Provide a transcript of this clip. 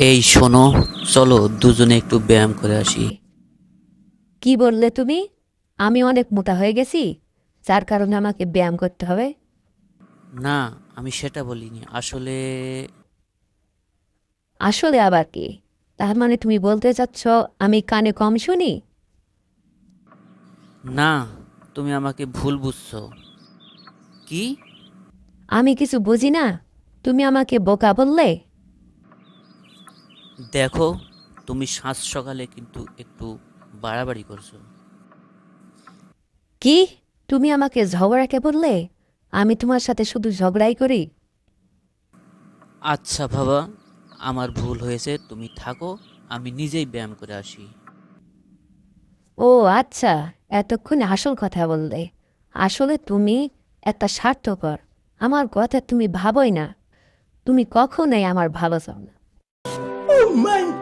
এই শোনো চলো দুজনে একটু ব্যায়াম করে আসি। কি বললে তুমি? আমি অনেক মোটা হয়ে গেছি যার কারণে আমাকে ব্যায়াম করতে হবে। না আমি সেটা বলিনি আসলে আসলে আবার কি? তার মানে তুমি বলতে চাচ্ছ আমি কানে কম শুনি? না তুমি আমাকে ভুল বুঝছ। কি? আমি কিছু বুঝি না তুমি আমাকে বোকা বললে? দেখো তুমি সাত সকালে কিন্তু একটু বাড়াবাড়ি করছ। কি? তুমি আমাকে ঝগড়াকে বললে? আমি তোমার সাথে শুধু ঝগড়াই করি? আচ্ছা বাবা আমার ভুল হয়েছে তুমি থাকো আমি নিজেই ব্যায়াম করে আসি। ও আচ্ছা এতক্ষণ আসল কথা বললে। আসলে তুমি একটা স্বার্থপর। আমার কথা তুমি ভাবোই না। তুমি কখনোই আমার ভালো চাও না। mind